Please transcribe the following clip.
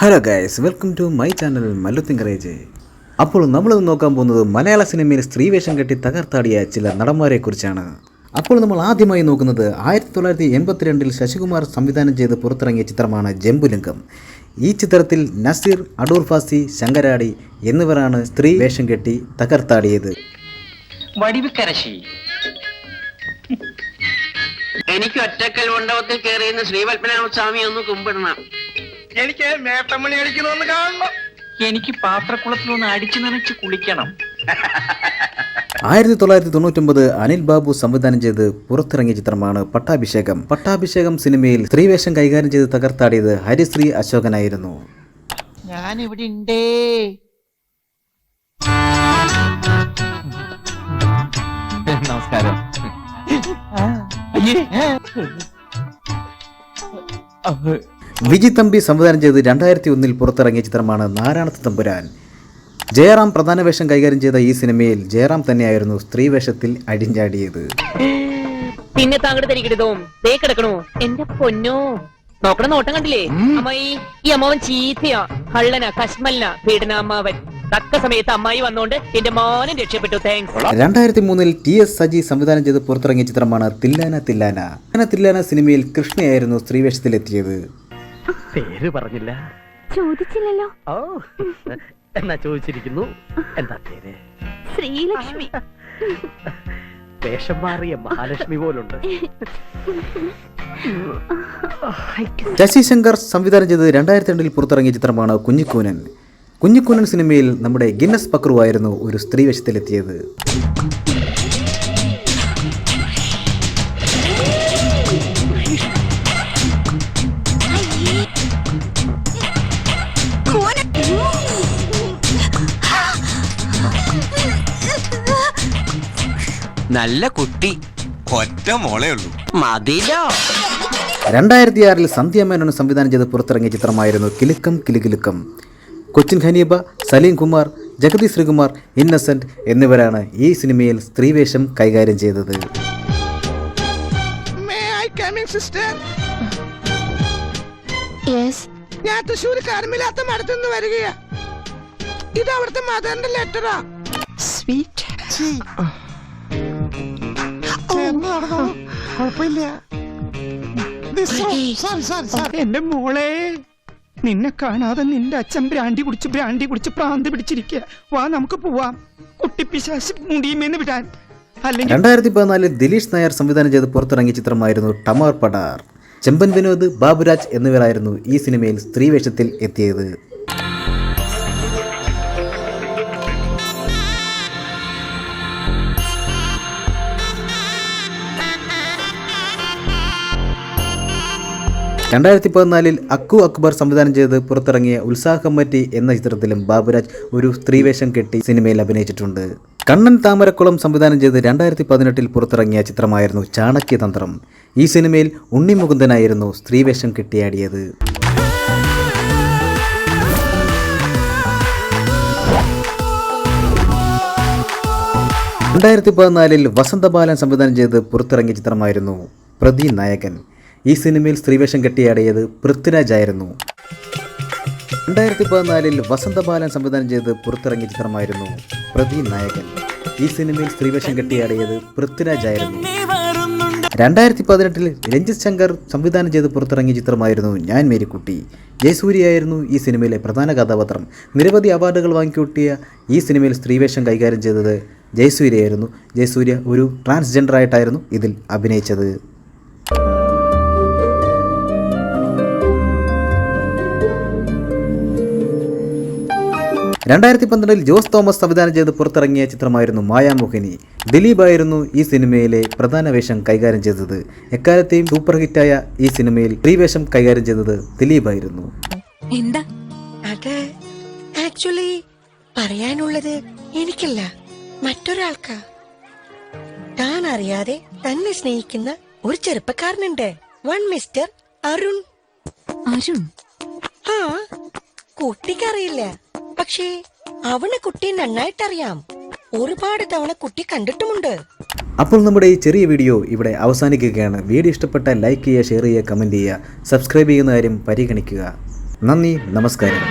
Hello guys welcome to my channel മല്ലുത്തിങ്കറേജ് അപ്പോൾ നമ്മൾ നോക്കാൻ പോകുന്നത് മലയാള സിനിമയിൽ സ്ത്രീവേഷം കെട്ടി തകർത്താടിയ ചില നടന്മാരെക്കുറിച്ചാണ്. അപ്പോൾ നമ്മൾ ആദ്യമായി നോക്കുന്നത് ആയിരത്തി തൊള്ളായിരത്തി എൺപത്തിരണ്ടിൽ ശശികുമാർ സംവിധാനം ചെയ്ത് പുറത്തിറങ്ങിയ ചിത്രമാണ് ജംബുലിംഗം. ഈ ചിത്രത്തിൽ നസീർ അടൂർ ഫാസി ശങ്കരാടി എന്നിവരാണ് സ്ത്രീ വേഷം കെട്ടി തകർത്താടിയത്. എനിക്ക് ഒറ്റക്കൽ മണ്ഡപത്തിൽ കയറിയുന്ന ശ്രീപത്മനാഭ സ്വാമി ഒന്ന് കുമ്പിടണം. എനിക്ക് നേട്ടമണി അടിക്കണമെന്ന് കാണണം. എനിക്ക് പാത്രക്കുളത്തിൽ ഒന്ന് അടിച്ചു നനച്ച് കുളിക്കണം. ആയിരത്തി തൊള്ളായിരത്തി തൊണ്ണൂറ്റൊമ്പത് അനിൽ ബാബു സംവിധാനം ചെയ്ത് പുറത്തിറങ്ങിയ ചിത്രമാണ് പട്ടാഭിഷേകം. പട്ടാഭിഷേകം സിനിമയിൽ സ്ത്രീവേഷം കൈകാര്യം ചെയ്ത് തകർത്താടിയത് ഹരിശ്രീ അശോകനായിരുന്നു. ഞാൻ ഇവിടെ ഉണ്ടേ നമസ്കാരം വിജി തമ്പി സംവിധാനം ചെയ്ത് രണ്ടായിരത്തി ഒന്നിൽ പുറത്തിറങ്ങിയ ചിത്രമാണ് നാരായണത്ത് തമ്പുരാൻ. ജയറാം പ്രധാന വേഷം കൈകാര്യം ചെയ്ത ഈ സിനിമയിൽ ജയറാം തന്നെയായിരുന്നു സ്ത്രീ വേഷത്തിൽ അടിഞ്ഞാടിയത്. പിന്നെ താങ്കളുടെ തരികിടതും തേ കിടക്കണോ. എന്റെ പൊന്നോ. നോക്കണ നോട്ടം കണ്ടില്ലേ? അമ്മായി ഈ അമ്മാവൻ ചീത്തയാ. കള്ളന കശ്മലന പീഡനാമ്മാവൻ. തക്ക സമയത്ത് അമ്മായി വന്നോണ്ട് എന്റെ മോനും രക്ഷപ്പെട്ടു. താങ്ക്സ് രണ്ടായിരത്തി മൂന്നിൽ ടി എസ് സജി സംവിധാനം ചെയ്ത് പുറത്തിറങ്ങിയ ചിത്രമാണ് തില്ലാന തില്ലാന. തില്ലാന തില്ലാന സിനിമയിൽ കൃഷ്ണയായിരുന്നു സ്ത്രീവേഷത്തിലെത്തിയത് പേര് പറഞ്ഞില്ല. ചോദിച്ചില്ലല്ലോ. ഓ എന്നാ ചോദിച്ചിരിക്കുന്നു. എന്താ പേര്? ശ്രീലക്ഷ്മി. വേഷം മാറിയ മഹാലക്ഷ്മി പോലുണ്ട്. ശശി ശങ്കർ സംവിധാനം ചെയ്ത് രണ്ടായിരത്തി രണ്ടിൽ പുറത്തിറങ്ങിയ ചിത്രമാണ് കുഞ്ഞിക്കൂനൻ. കുഞ്ഞിക്കൂനൻ സിനിമയിൽ നമ്മുടെ ഗിന്നസ് പക്രുവായിരുന്നു ഒരു സ്ത്രീവേഷത്തിലെത്തിയത് നല്ല കുട്ടി. ഒറ്റ മോളേ ഉള്ളൂ. മതിലോ? രണ്ടായിരത്തി ആറിൽ സന്ധ്യ മേനോൻ സംവിധാനം ചെയ്ത് പുറത്തിറങ്ങിയ ചിത്രമായിരുന്നു കിലുക്കം കിലുകിലുക്കം. കൊച്ചിൻ ഖനീബ സലീം കുമാർ ജഗതി ശ്രീകുമാർ ഇന്നസെന്റ് എന്നിവരാണ് ഈ സിനിമയിൽ സ്ത്രീവേഷം കൈകാര്യം ചെയ്തത്. മേ ഐ കമ്മിങ് സിസ്റ്റർ ഞാൻ തൃശ്ശൂർ കാർമില്ലാത്ത മടത്തുനിന്ന് വരികയാ. ഇത് അവിടുത്തെ മദറിന്റെ ലെറ്ററാ സ്വീറ്റ് കുഴപ്പമില്ല. എന്റെ മോളെ നിന്നെ കാണാതെ നിന്റെ അച്ഛൻ ബ്രാൻഡി കുടിച്ച് ബ്രാൻഡി കുടിച്ച് പ്രാന്ത് പിടിച്ചിരിക്കുക വാ നമുക്ക് പോവാം. കുട്ടിപ്പിശാശി മുടിയുമെന്ന് വിടാൻ. രണ്ടായിരത്തി പതിനാലിൽ ദിലീഷ് നായർ സംവിധാനം ചെയ്ത് പുറത്തിറങ്ങിയ ചിത്രമായിരുന്നു ടമാർ പടാർ. ചെമ്പൻ വിനോദ് ബാബുരാജ് എന്നിവരായിരുന്നു ഈ സിനിമയിൽ സ്ത്രീവേഷത്തിൽ എത്തിയത്. രണ്ടായിരത്തി പതിനാലിൽ അക്കു അക്ബർ സംവിധാനം ചെയ്ത് പുറത്തിറങ്ങിയ ഉത്സാഹ കമ്മറ്റി എന്ന ചിത്രത്തിലും ബാബുരാജ് ഒരു സ്ത്രീവേഷം കെട്ടി സിനിമയിൽ അഭിനയിച്ചിട്ടുണ്ട്. കണ്ണൻ താമരക്കുളം സംവിധാനം ചെയ്ത് രണ്ടായിരത്തി പതിനെട്ടിൽ പുറത്തിറങ്ങിയ ചിത്രമായിരുന്നു ചാണക്യതന്ത്രം. ഈ സിനിമയിൽ ഉണ്ണി മുകുന്ദനായിരുന്നു സ്ത്രീവേഷം കെട്ടിയാടിയത്. രണ്ടായിരത്തി പതിനാലിൽ വസന്തബാലൻ സംവിധാനം ചെയ്ത് പുറത്തിറങ്ങിയ ചിത്രമായിരുന്നു പ്രതി നായകൻ. ഈ സിനിമയിൽ സ്ത്രീവേഷം കെട്ടിയാടിയത് പൃഥ്വിരാജായിരുന്നു രണ്ടായിരത്തി പതിനാലിൽ വസന്തബാലൻ സംവിധാനം ചെയ്ത് പുറത്തിറങ്ങിയ ചിത്രമായിരുന്നു പ്രതി നായകൻ. ഈ സിനിമയിൽ സ്ത്രീവേഷം കെട്ടിയാടിയത് പൃഥ്വിരാജായിരുന്നു രണ്ടായിരത്തി പതിനെട്ടിൽ രഞ്ജിത് ശങ്കർ സംവിധാനം ചെയ്ത് പുറത്തിറങ്ങിയ ചിത്രമായിരുന്നു ഞാൻ മേരിക്കുട്ടി. ജയസൂര്യയായിരുന്നു ഈ സിനിമയിലെ പ്രധാന കഥാപാത്രം. നിരവധി അവാർഡുകൾ വാങ്ങിക്കൂട്ടിയ ഈ സിനിമയിൽ സ്ത്രീവേഷം കൈകാര്യം ചെയ്തത് ജയസൂര്യയായിരുന്നു ജയസൂര്യ ഒരു ട്രാൻസ്ജെൻഡർ ആയിട്ടായിരുന്നു ഇതിൽ അഭിനയിച്ചത്. രണ്ടായിരത്തി പന്ത്രണ്ടിൽ ജോസ് തോമസ് സംവിധാനം ചെയ്ത് പുറത്തിറങ്ങിയ ചിത്രമായിരുന്നു മായാമോഹിനി. ദിലീപായിരുന്നു ഈ സിനിമയിലെ പ്രധാന വേഷം കൈകാര്യം ചെയ്തത്. എക്കാലത്തെയും സൂപ്പർ ഹിറ്റായ ഈ സിനിമയിൽ സ്ത്രീവേഷം കൈകാര്യം ചെയ്തത് ദിലീപായിരുന്നു. എന്താ? അത് ആക്ച്വലി പറയാനുള്ളത് എനിക്കല്ല മറ്റൊരാൾക്കാ. താൻ അറിയാതെ തന്നെ സ്നേഹിക്കുന്ന ഒരു ചെറുപ്പക്കാരനുണ്ട്. One mister Arun. അരുൺ? ആ കുട്ടിക്കറിയില്ല. പക്ഷേ അവന് കുട്ടി നന്നായിട്ടറിയാം. ഒരുപാട് തവണ കുട്ടി കണ്ടിട്ടുമുണ്ട്. അപ്പോൾ നമ്മുടെ ഈ ചെറിയ വീഡിയോ ഇവിടെ അവസാനിക്കുകയാണ്. വീഡിയോ ഇഷ്ടപ്പെട്ട ലൈക്ക് ചെയ്യുക ഷെയർ ചെയ്യുക കമന്റ് ചെയ്യുക സബ്സ്ക്രൈബ് ചെയ്യുന്ന കാര്യം പരിഗണിക്കുക. നന്ദി നമസ്കാരം.